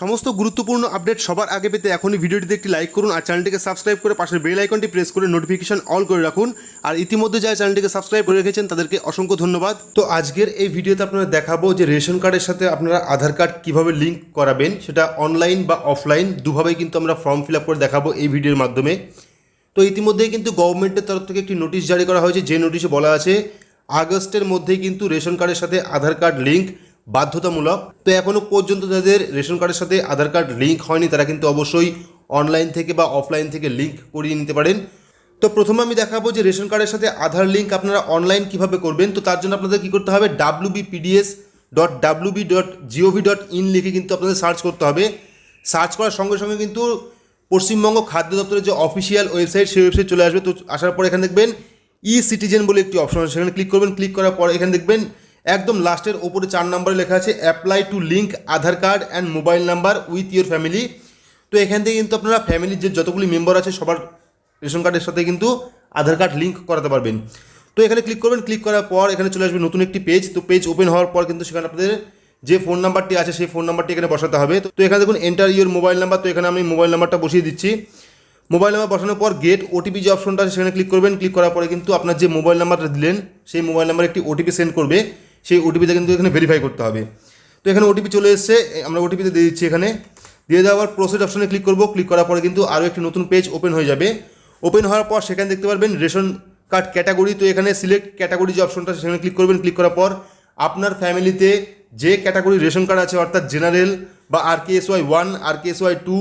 সমস্ত গুরুত্বপূর্ণ আপডেট সবার আগে পেতে এখনই ভিডিওটিতে একটি লাইক করুন আর চ্যানেলটিকে সাবস্ক্রাইব করে পাশের বেল আইকনটি প্রেস করে নোটিফিকেশন অল করে রাখুন। আর ইতিমধ্যে যারা চ্যানেলটিকে সাবস্ক্রাইব করে রেখেছেন, তাদেরকে অসংখ্য ধন্যবাদ। তো আজকের এই ভিডিওতে আপনারা দেখাবো যে রেশন কার্ডের সাথে আপনারা আধার কার্ড কীভাবে লিঙ্ক করাবেন, সেটা অনলাইন বা অফলাইন দুভাবেই কিন্তু আমরা ফর্ম ফিল আপ করে দেখাবো এই ভিডিওর মাধ্যমে। তো ইতিমধ্যেই কিন্তু গভর্নমেন্টের তরফ থেকে একটি নোটিশ জারি করা হয়েছে, যে নোটিশে বলা আছে, আগস্টের মধ্যেই কিন্তু রেশন কার্ডের সাথে আধার কার্ড লিঙ্ক বাধ্যতামূলক। তো এখনও পর্যন্ত যাদের রেশন কার্ডের সাথে আধার কার্ড লিঙ্ক হয়নি, তারা কিন্তু অবশ্যই অনলাইন থেকে বা অফলাইন থেকে লিঙ্ক করিয়ে নিতে পারেন। তো প্রথমে আমি দেখাবো যে রেশন কার্ডের সাথে আধার লিঙ্ক আপনারা অনলাইন কীভাবে করবেন। তো তার জন্য আপনাদের কী করতে হবে W dot W B dot gov dot in লিখে কিন্তু আপনাদের সার্চ করতে হবে। সার্চ করার সঙ্গে সঙ্গে কিন্তু পশ্চিমবঙ্গ খাদ্য দপ্তরের যে অফিসিয়াল ওয়েবসাইট সেই ওয়েবসাইট চলে আসবে। তো আসার পর এখানে দেখবেন ই সিটিজেন বলে একটি অপশন আছে। সেখানে ক্লিক করবেন। ক্লিক করার পর এখানে দেখবেন একদম লাস্টের ওপরে চার নম্বরে লেখা আছে apply to link Aadhaar card and mobile number with your family তো এখান থেকে কিন্তু আপনারা ফ্যামিলির যে যতগুলি মেম্বার আছে, সবার রেশন কার্ডের সাথে কিন্তু আধার কার্ড লিঙ্ক করাতে পারবেন। তো এখানে ক্লিক করবেন ক্লিক করার পর এখানে চলে আসবে নতুন একটি পেজ তো পেজ ওপেন হওয়ার পর কিন্তু সেখানে আপনাদের যে ফোন নাম্বারটি আছে, সেই ফোন নাম্বারটি এখানে বসাতে হবে। তো- তো এখানে দেখুন এন্টার ইউর মোবাইল নাম্বার তো এখানে আমি মোবাইল নাম্বারটা বসিয়ে দিচ্ছি। মোবাইল নাম্বার বসানোর পর গেট ওটিপি যে অপশনটা আছে, সেখানে ক্লিক করবেন। ক্লিক করার পরে কিন্তু আপনার যে মোবাইল নাম্বারটা দিলেন, সেই মোবাইল নাম্বারে একটি ওটিপি সেন্ড করবে। সেই ওটিপিটা কিন্তু এখানে ভেরিফাই করতে হবে। তো এখানে ওটিপি চলে এসেছে আমরা ওটিপিতে দিয়ে দিচ্ছি এখানে। দিয়ে দেওয়ার প্রসেস অপশনে ক্লিক করব। ক্লিক করার পরে কিন্তু আরও একটি নতুন পেজ ওপেন হয়ে যাবে। ওপেন হওয়ার পর সেখানে দেখতে পারবেন রেশন কার্ড ক্যাটাগরি তো এখানে সিলেক্ট ক্যাটাগরি যে অপশনটা সেখানে ক্লিক করবেন। ক্লিক করার পর আপনার ফ্যামিলিতে যে ক্যাটাগরি রেশন কার্ড আছে, অর্থাৎ জেনারেল বা R K S Y one R K S Y two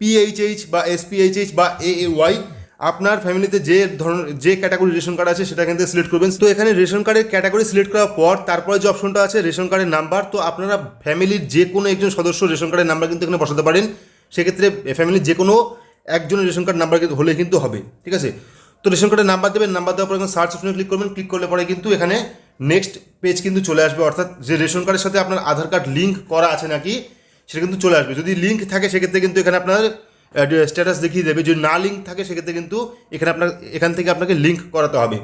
PHH বা এসপিএইচএইচ বা এ এ ওয়াই আপনার ফ্যামিলিতে যে ধরনের, যে ক্যাটাগরি রেশন কার্ড আছে সেটা থেকে সিলেক্ট করবেন। তো এখানে রেশন কার্ডের ক্যাটাগরি সিলেক্ট করার পর তারপরে যে অপশনটা আছে রেশন কার্ডের নাম্বার তো আপনারা ফ্যামিলির যে কোনো একজন সদস্য রেশন কার্ডের নাম্বার কিন্তু এখানে বসাতে পারেন। সেক্ষেত্রে ফ্যামিলির যে কোনো একজনের রেশন কার্ড নাম্বার কিন্তু হলে কিন্তু হবে, ঠিক আছে? তো রেশন কার্ডের নাম্বার দেবেন নাম্বার দেওয়ার পর এখানে সার্চ অপশনে ক্লিক করবেন। ক্লিক করলে পরে কিন্তু এখানে নেক্সট পেজ কিন্তু চলে আসবে। অর্থাৎ যে রেশন কার্ডের সাথে আপনার আধার কার্ড লিঙ্ক করা আছে নাকি, সেটা কিন্তু চলে আসবে। যদি লিঙ্ক থাকে, সেক্ষেত্রে কিন্তু এখানে আপনার স্ট্যাটাস দেখিয়ে দেবে, যদি না লিঙ্ক থাকে, সেক্ষেত্রে কিন্তু এখানে আপনার এখান থেকে আপনাকে লিঙ্ক করাতে হবে।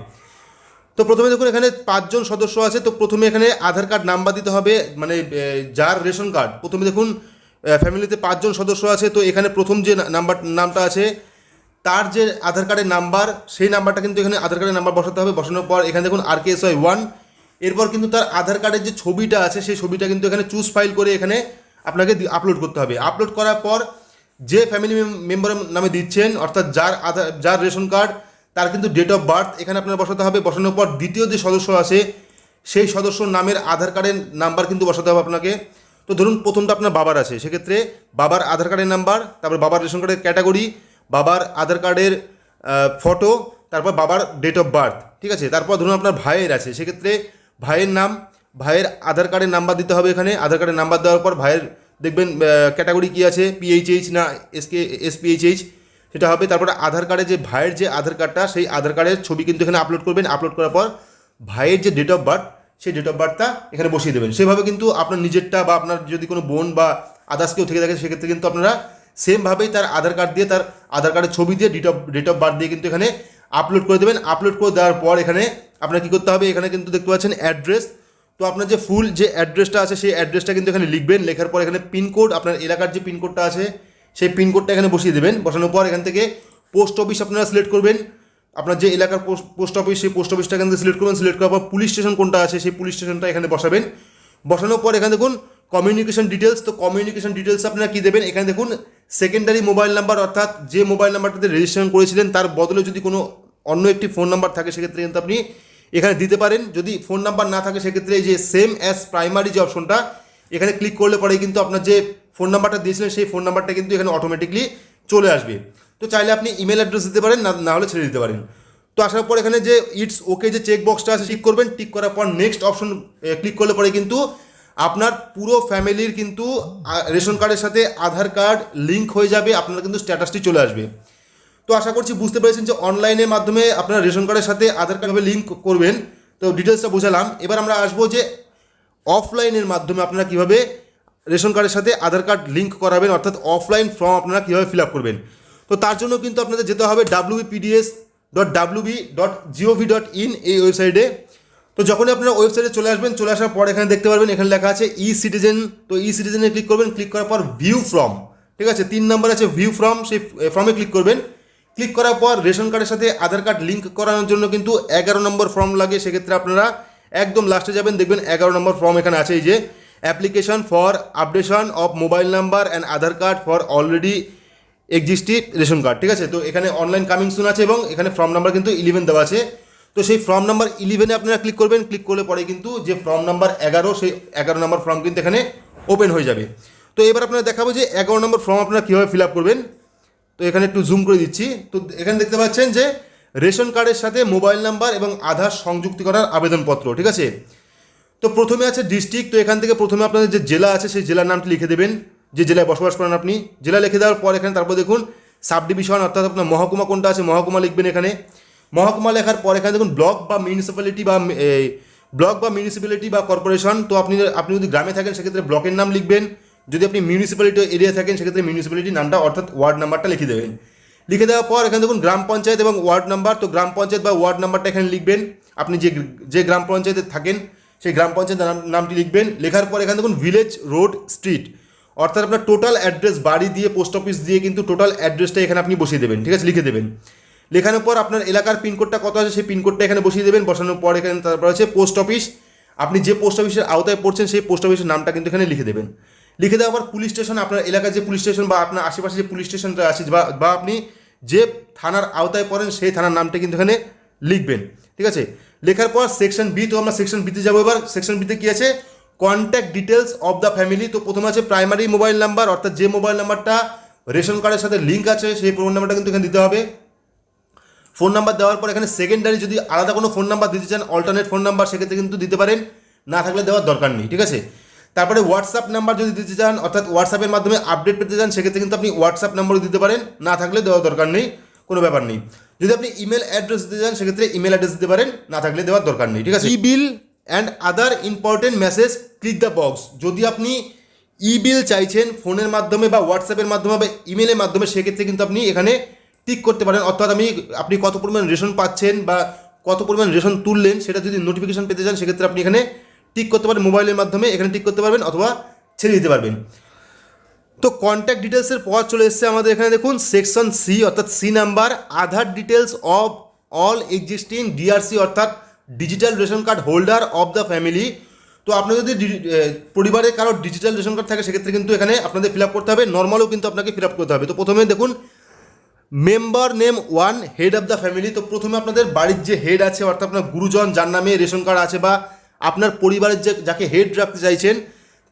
তো প্রথমে দেখুন, এখানে পাঁচজন সদস্য আছে, তো প্রথমে এখানে আধার কার্ড নাম্বার দিতে হবে মানে যার রেশন কার্ড প্রথমে দেখুন ফ্যামিলিতে পাঁচজন সদস্য আছে, তো এখানে প্রথম যে নাম্বার নামটা আছে, তার যে আধার কার্ডের নাম্বার সেই নাম্বারটা কিন্তু এখানে আধার কার্ডের নাম্বার বসাতে হবে। বসানোর পর এখানে দেখুন R K S Y one এরপর কিন্তু তার আধার কার্ডের যে ছবিটা আছে, সেই ছবিটা কিন্তু এখানে চুজ ফাইল করে এখানে আপনাকে আপলোড করতে হবে। আপলোড করার পর যে ফ্যামিলি মেম্বারের নামে দিচ্ছেন, অর্থাৎ যার আধার, যার রেশন কার্ড তার কিন্তু ডেট অফ বার্থ এখানে আপনার বসাতে হবে। বসানোর পর দ্বিতীয় যে সদস্য আছে, সেই সদস্যর নামের আধার কার্ডের নাম্বার কিন্তু বসাতে হবে আপনাকে। তো ধরুন প্রথমটা আপনার বাবার আছে, সেক্ষেত্রে বাবার আধার কার্ডের নাম্বার তারপর বাবার রেশন কার্ডের ক্যাটাগরি বাবার আধার কার্ডের ফটো তারপর বাবার ডেট অফ বার্থ ঠিক আছে? তারপর ধরুন আপনার ভাইয়ের আছে, সেক্ষেত্রে ভাইয়ের নাম, ভাইয়ের আধার কার্ডের নাম্বার দিতে হবে এখানে। আধার কার্ডের নাম্বার দেওয়ার পর ভাইয়ের দেখবেন ক্যাটাগরি কী আছে? পিএইচএইচ না এসকে এসপিএইচএইচ সেটা হবে, তারপরে আধার কার্ডে যে ভাইয়ের যে আধার কার্ডটা, সেই আধার কার্ডের ছবি কিন্তু এখানে আপলোড করবেন। আপলোড করার পর ভাইয়ের যে ডেট অফ বার্থ সেই ডেট অফ বার্থটা এখানে বসিয়ে দেবেন। সেভাবে কিন্তু আপনার নিজেরটা বা আপনার যদি কোনো বোন বা আদার্স কেউ থেকে থাকে, সেক্ষেত্রে কিন্তু আপনারা সেমভাবেই তার আধার কার্ড দিয়ে, তার আধার কার্ডের ছবি দিয়ে date of date of birth দিয়ে কিন্তু এখানে আপলোড করে দেবেন। আপলোড করে দেওয়ার পর এখানে আপনার কী করতে হবে? এখানে কিন্তু দেখতে পাচ্ছেন অ্যাড্রেস তো আপনার যে ফুল যে অ্যাড্রেসটা আছে, সেই অ্যাড্রেসটা কিন্তু এখানে লিখবেন। লেখার পর এখানে পিনকোড আপনার এলাকার যে পিনকোডটা আছে, সেই পিনকোডটা এখানে বসিয়ে দেবেন। বসানোর পর এখান থেকে পোস্ট অফিস আপনারা সিলেক্ট করবেন। আপনার যে এলাকার পোস্ট অফিস সেই পোস্ট অফিসটা এখান থেকে সিলেক্ট করবেন। সিলেক্ট করার পর পুলিশ স্টেশন কোনটা আছে, সেই পুলিশ স্টেশনটা এখানে বসাবেন। বসানোর পর এখানে দেখুন কমিউনিকেশন ডিটেলস তো কমিউনিকেশন ডিটেলস আপনারা কী দেবেন? এখানে দেখুন সেকেন্ডারি মোবাইল নাম্বার অর্থাৎ যে মোবাইল নাম্বারটাতে রেজিস্ট্রেশন করেছিলেন, তার বদলে যদি কোনো অন্য একটি ফোন নাম্বার থাকে, সেক্ষেত্রে কিন্তু আপনি এখানে দিতে পারেন। যদি ফোন নাম্বার না থাকে, সেক্ষেত্রে এই যে সেম অ্যাজ প্রাইমারি যে অপশনটা, এখানে ক্লিক করলে পরে কিন্তু আপনার যে ফোন নাম্বারটা দিয়েছিলেন, সেই ফোন নাম্বারটা কিন্তু এখানে অটোমেটিকলি চলে আসবে। তো চাইলে আপনি ইমেল অ্যাড্রেস দিতে পারেন, না না হলে ছেড়ে দিতে পারেন। তো আসার পর এখানে যে ইটস ওকে যে চেক বক্সটা আছে টিক করবেন। টিক করার পর নেক্সট অপশন ক্লিক করলে পরে কিন্তু আপনার পুরো ফ্যামিলির কিন্তু রেশন কার্ডের সাথে আধার কার্ড লিঙ্ক হয়ে যাবে। আপনার কিন্তু স্ট্যাটাসটি চলে আসবে। তো আশা করছি বুঝতে পেরেছেন যে অনলাইনের মাধ্যমে আপনারা রেশন কার্ডের সাথে আধার কার্ড লিঙ্ক করবেন। তো ডিটেলসটা বোঝালাম। এবার আমরা আসব যে অফলাইনের মাধ্যমে আপনারা কীভাবে রেশন কার্ডের সাথে আধার কার্ড লিঙ্ক করাবেন, অর্থাৎ অফলাইন ফর্ম আপনারা কীভাবে ফিল আপ করবেন। তো তার জন্য কিন্তু আপনাদের যেতে হবে WBPDS dot WB dot gov dot in এই ওয়েবসাইটে। তো যখনই আপনারা ওয়েবসাইটে চলে আসবেন, চলে আসার পর এখানে দেখতে পারবেন, এখানে লেখা আছে ই সিটিজেন তো ই সিটিজেনে ক্লিক করবেন ক্লিক করার পর ভিউ ফ্রম ঠিক আছে? তিন নম্বর আছে ভিউ ফ্রম সেই ফর্মে ক্লিক করবেন। ক্লিক করার পর রেশন কার্ডের সাথে আধার কার্ড লিঙ্ক করানোর জন্য কিন্তু এগারো নম্বর ফর্ম লাগে, সেক্ষেত্রে আপনারা একদম লাস্টে যাবেন, দেখবেন এগারো নম্বর ফর্ম এখানে আছে যে application for updation of mobile number and Aadhaar card for already existing ration card, ঠিক আছে? তো এখানে অনলাইন কামিং সুন আছে এবং এখানে ফর্ম নাম্বার কিন্তু ইলেভেন দেওয়া আছে। তো সেই ফর্ম নাম্বার ইলেভেনে আপনারা ক্লিক করবেন ক্লিক করলে পরে কিন্তু যে ফর্ম নাম্বার এগারো, সেই এগারো নম্বর ফর্ম কিন্তু এখানে ওপেন হয়ে যাবে। তো এবার আপনারা দেখাবো যে এগারো নম্বর ফর্ম আপনারা কীভাবে ফিল আপ করবেন। তো এখানে একটু জুম করে দিচ্ছি। তো এখানে দেখতে পাচ্ছেন যে রেশন কার্ডের সাথে মোবাইল নাম্বার এবং আধার সংযুক্তি করার আবেদনপত্র, ঠিক আছে? তো প্রথমে আছে ডিস্ট্রিক্ট তো এখান থেকে প্রথমে আপনাদের যে জেলা আছে সেই জেলার নামটি লিখে দেবেন। যে জেলায় বসবাস করেন আপনি, জেলা লিখে দেওয়ার পর এখানে তারপর দেখুন সাব ডিভিশন অর্থাৎ আপনার মহকুমা কোনটা আছে, মহকুমা লিখবেন এখানে। মহকুমা লেখার পর এখানে দেখুন ব্লক বা মিউনিসিপ্যালিটি বা ব্লক বা মিউনিসিপ্যালিটি বা কর্পোরেশন তো আপনি আপনি যদি গ্রামে থাকেন সেক্ষেত্রে ব্লকের নাম লিখবেন। যদি আপনি মিউনিসিপ্যালিটি এরিয়া থাকেন, সেক্ষেত্রে মিউনিসিপ্যালিটির নামটা অর্থাৎ ওয়ার্ড নাম্বারটা লিখে দেবেন। লিখে দেওয়ার পর এখানে দেখুন গ্রাম পঞ্চায়েত এবং ওয়ার্ড নাম্বার তো গ্রাম পঞ্চায়েত বা ওয়ার্ড নাম্বারটা এখানে লিখবেন। আপনি যে যে গ্রাম পঞ্চায়েতে থাকেন, সেই গ্রাম পঞ্চায়েতের নাম নামটি লিখবেন। লেখার পর এখানে দেখুন ভিলেজ রোড স্ট্রিট অর্থাৎ আপনার টোটাল অ্যাড্রেস বাড়ি দিয়ে পোস্ট অফিস দিয়ে কিন্তু টোটাল অ্যাড্রেসটা এখানে আপনি বসিয়ে দেবেন। ঠিক আছে? লিখে দেবেন। লেখানোর পর আপনার এলাকার পিনকোডটা কত আছে, সেই পিনকোডটা এখানে বসিয়ে দেবেন। বসানোর পর এখানে তারপর আছে পোস্ট অফিস আপনি যে পোস্ট অফিসের আওতায় পড়ছেন, সেই পোস্ট অফিসের নামটা কিন্তু এখানে লিখে দেবেন। লিখে দেওয়ার পর পুলিশ স্টেশন আপনার এলাকার যে পুলিশ স্টেশন বা আপনার আশেপাশে যে পুলিশ স্টেশনটা আছে বা বা আপনি যে থানার আওতায় পড়েন সেই থানার নামটা কিন্তু এখানে লিখবেন, ঠিক আছে? লেখার পর সেকশন বি তো আমরা সেকশন বিতে যাব এবার। সেকশন বিতে কি আছে? Contact details of the family তো প্রথমে আছে প্রাইমারি মোবাইল নাম্বার অর্থাৎ যে মোবাইল নাম্বারটা রেশন কার্ডের সাথে লিঙ্ক আছে, সেই মোবাইল নাম্বারটা কিন্তু এখানে দিতে হবে। ফোন নাম্বার দেওয়ার পর এখানে সেকেন্ডারি যদি আলাদা কোনো ফোন নাম্বার দিতে চান অল্টারনেট ফোন নাম্বার সেক্ষেত্রে কিন্তু দিতে পারেন। না থাকলে দেওয়ার দরকার নেই, ঠিক আছে? তারপরে হোয়াটসঅ্যাপ নাম্বার যদি দিতে চান অর্থাৎ হোয়াটসঅ্যাপের মাধ্যমে আপডেট পেতে চান সেক্ষেত্রে কিন্তু আপনি হোয়াটসঅ্যাপ নাম্বারও দিতে পারেন। না থাকলে দেওয়ার দরকার নেই কোনো ব্যাপার নেই। যদি আপনি ইমেল অ্যাড্রেস দিতে চান সেক্ষেত্রে ইমেল অ্যাড্রেস দিতে পারেন না থাকলে দেওয়ার দরকার নেই ঠিক আছে? E bill and other important message click the box যদি আপনি ই বিল চাইছেন ফোনের মাধ্যমে বা হোয়াটসঅ্যাপের মাধ্যমে বা ইমেলের মাধ্যমে সেক্ষেত্রে কিন্তু আপনি এখানে টিক করতে পারেন। অর্থাৎ আমি আপনি কত পরিমাণ রেশন পাচ্ছেন বা কত পরিমাণ রেশন তুললেন সেটা যদি নোটিফিকেশান পেতে চান সেক্ষেত্রে আপনি এখানে টিক করতে পারেন মোবাইলের মাধ্যমে, এখানে টিক করতে পারবেন অথবা ছেড়ে দিতে পারবেন। তো কন্ট্যাক্ট ডিটেলসের পর চলে এসেছে আমাদের এখানে দেখুন সেকশন সি অর্থাৎ C number Aadhaar details of all existing DRC অর্থাৎ digital ration card holder of the family তো আপনার যদি পরিবারে কারও ডিজিটাল রেশন কার্ড থাকে, সেক্ষেত্রে কিন্তু এখানে আপনাদের ফিল করতে হবে নর্মালও কিন্তু আপনাকে ফিল করতে হবে। তো প্রথমে দেখুন member name one head of the family তো প্রথমে আপনাদের বাড়ির যে হেড আছে, অর্থাৎ আপনার গুরুজন, যার নামে রেশন কার্ড আছে বা আপনার পরিবারের যে যাকে হেড রাখতে চাইছেন,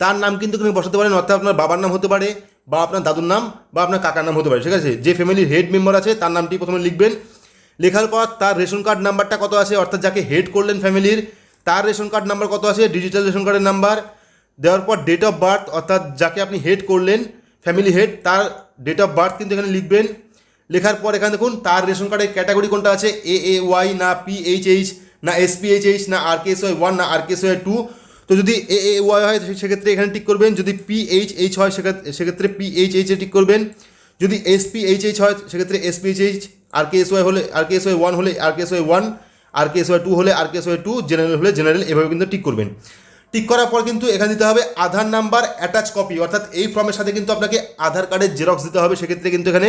তার নাম কিন্তু এখানে বসাতে পারেন, অর্থাৎ আপনার বাবার নাম হতে পারে, বা আপনার দাদুর নাম, বা আপনার কাকার নাম হতে পারে, ঠিক আছে? যে ফ্যামিলির হেড মেম্বার আছে, তার নামটি প্রথমে লিখবেন। লেখার পর তার রেশন কার্ড নাম্বারটা কত আছে? অর্থাৎ যাকে হেড করলেন ফ্যামিলির তার রেশন কার্ড নাম্বার কত আছে? ডিজিটাল রেশন কার্ডের নাম্বার দেওয়ার পর ডেট অফ বার্থ অর্থাৎ যাকে আপনি হেড করলেন ফ্যামিলি হেড তার ডেট অফ বার্থ কিন্তু এখানে লিখবেন। লেখার পর এখানে দেখুন, তার রেশন কার্ডের ক্যাটাগরি কোনটা আছে? এ এ ওয়াই না পি এইচ এইচ না এসপিএইচএইচ না আর কে ওয়াই ওয়ান না আর কেস ওয়াই টু তো যদি এ এ ওয়াই হয় সেক্ষেত্রে এখানে টিক করবেন। যদি পি এইচ হয় সেক্ষেত্রে সেক্ষেত্রে পি এইচ টিক করবেন। যদি এস পি এইচ এইচ হয়, সেক্ষেত্রে S P H H R K Y হলে আর কে ওয়াই ওয়ান হলে R case S Y one R case S Y two হলে R case S Y two general হলে general এভাবে কিন্তু tick করবেন। Tick করার পর কিন্তু এখানে দিতে হবে আধার নাম্বার অ্যাটাচ কপি অর্থাৎ এই ফর্মের সাথে কিন্তু আপনাকে আধার কার্ডের জেরক্স দিতে হবে। সেক্ষেত্রে কিন্তু এখানে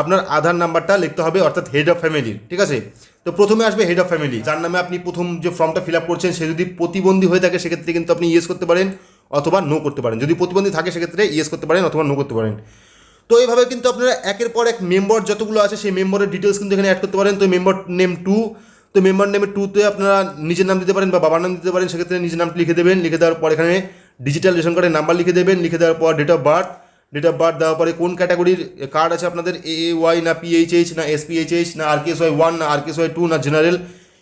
আপনার আধার নাম্বারটা লিখতে হবে, অর্থাৎ হেড অফ ফ্যামিলির ঠিক আছে? তো প্রথমে আসবে হেড অফ ফ্যামিলি যার নামে আপনি প্রথম যে ফর্মটা ফিল আপ করছেন, সে যদি প্রতিবন্ধী হয়ে থাকে, সেক্ষেত্রে কিন্তু আপনি ইয়েস করতে পারেন অথবা নো করতে পারেন। যদি প্রতিবন্ধী থাকে, সেক্ষেত্রে ইয়েস করতে পারেন অথবা নো করতে পারেন। তো এইভাবে কিন্তু আপনারা একের পর এক মেম্বার যতগুলো আছে, সেই মেম্বারের ডিটেলস কিন্তু এখানে অ্যাড করতে পারেন। তো মেম্বার নেম টু তো মেম্বার নেমে টুতে আপনারা নিজের নাম দিতে পারেন বা বাবার নাম দিতে পারেন, সেক্ষেত্রে নিজের নামটি লিখে দেবেন। লিখে দেওয়ার পর এখানে ডিজিটাল রেশন কার্ডের নাম্বার লিখে দেবেন। লিখে দেওয়ার পর date of birth date of birth দেওয়ার পরে কোন ক্যাটাগরির কার্ড আছে আপনাদের? এ ওয়াই না পিএইচএইচ না এসপিএইচএইচ না আর কে ওয়াই ওয়ান না আর কে ওয়াই টু না জেনারেল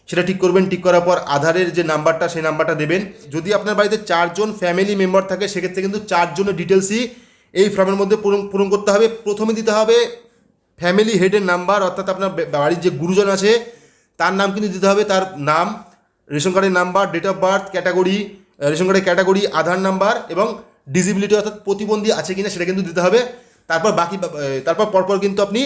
সেটা ঠিক করবেন। ঠিক করার পর আধারের যে নাম্বারটা সেই নাম্বারটা দেবেন। যদি আপনার বাড়িতে চারজন ফ্যামিলি মেম্বার থাকে, সেক্ষেত্রে কিন্তু চারজনের ডিটেলসই এই ফর্মের মধ্যে পূরণ পূরণ করতে হবে। প্রথমে দিতে হবে ফ্যামিলি হেডের নাম্বার অর্থাৎ আপনার বাড়ির যে গুরুজন আছে তার নাম কিন্তু দিতে হবে, তার নাম, রেশন কার্ডের number date of birth category ration কার্ডের ক্যাটাগরি আধার নাম্বার এবং ডিসিবিলিটি অর্থাৎ প্রতিবন্ধী আছে কিনা সেটা কিন্তু দিতে হবে। তারপর বাকি তারপর পরপর কিন্তু আপনি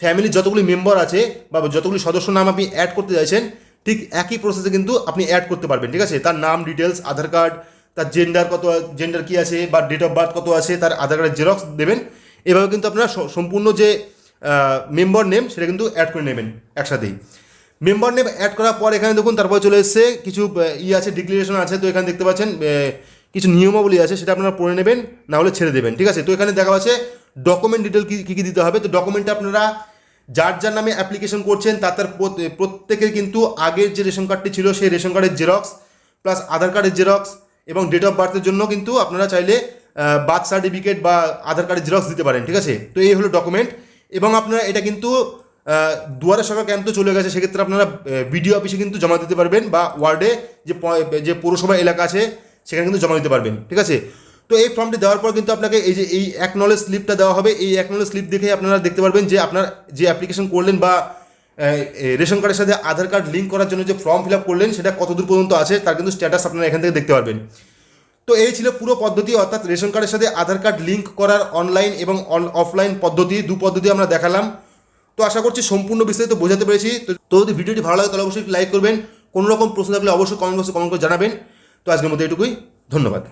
ফ্যামিলির যতগুলি মেম্বার আছে বা যতগুলি সদস্য নাম আপনি অ্যাড করতে চাইছেন, ঠিক একই প্রসেসে কিন্তু আপনি অ্যাড করতে পারবেন, ঠিক আছে? তার নাম ডিটেলস আধার কার্ড, তার জেন্ডার কত জেন্ডার কী আছে বা ডেট অফ বার্থ কত আছে, তার আধার কার্ডের জেরক্স দেবেন। এভাবে কিন্তু আপনারা সম্পূর্ণ যে মেম্বার নেম সেটা কিন্তু অ্যাড করে নেবেন একসাথেই। মেম্বার নেম অ্যাড করার পর এখানে দেখুন, তারপর চলে এসছে, কিছু ই আছে ডিক্লারেশন আছে, তো এখানে দেখতে পাচ্ছেন কিছু নিয়মাবলী আছে, সেটা আপনারা পড়ে নেবেন, না হলে ছেড়ে দেবেন, ঠিক আছে? তো এখানে দেখা যাচ্ছে ডকুমেন্ট ডিটেল কী কী দিতে হবে? তো ডকুমেন্টে আপনারা যার যার নামে অ্যাপ্লিকেশন করছেন, তার তার প্রত- প্রত্যেকের কিন্তু আগের যে রেশন কার্ডটি ছিল, সেই রেশন কার্ডের জেরক্স প্লাস আধার কার্ডের জেরক্স এবং ডেট অফ বার্থের জন্য কিন্তু আপনারা চাইলে বার্থ সার্টিফিকেট বা আধার কার্ডের জেরক্স দিতে পারেন, ঠিক আছে? তো এই হলো ডকুমেন্ট এবং আপনারা এটা কিন্তু দুয়ারে সরকার ক্যাম্প তো চলে গেছে? সেক্ষেত্রে আপনারা বিডিও অফিসে কিন্তু জমা দিতে পারবেন বা ওয়ার্ডে যে যে পৌরসভা এলাকা আছে, সেখানে কিন্তু জমা দিতে পারবেন, ঠিক আছে? তো এই ফর্মটি দেওয়ার পর কিন্তু আপনাকে এই যে এই অ্যাকনলেজ স্লিপটা দেওয়া হবে, এই অ্যাকনলেজ স্লিপ দেখে আপনারা দেখতে পারবেন যে আপনার যে অ্যাপ্লিকেশন করলেন বা রেশন কার্ডের সাথে আধার কার্ড লিঙ্ক করার জন্য যে ফর্ম ফিল আপ করলেন, সেটা কতদূর পর্যন্ত আছে, তার কিন্তু স্ট্যাটাস আপনারা এখান থেকে দেখতে পারবেন। তো এই ছিল পুরো পদ্ধতি, অর্থাৎ রেশন কার্ডের সাথে আধার কার্ড লিঙ্ক করার অনলাইন এবং অফলাইন পদ্ধতি, দু পদ্ধতি আমরা দেখালাম। তো আশা করছি সম্পূর্ণ বিস্তারিত বোঝাতে পেরেছি। তো যদি ভিডিওটি ভালো লাগে তাহলে অবশ্যই লাইক করবেন। কোনো রকম প্রশ্ন থাকলে অবশ্যই কমেন্ট বক্সে কমেন্ট করে জানাবেন। তো আজকের মধ্যে এটুকুই। ধন্যবাদ।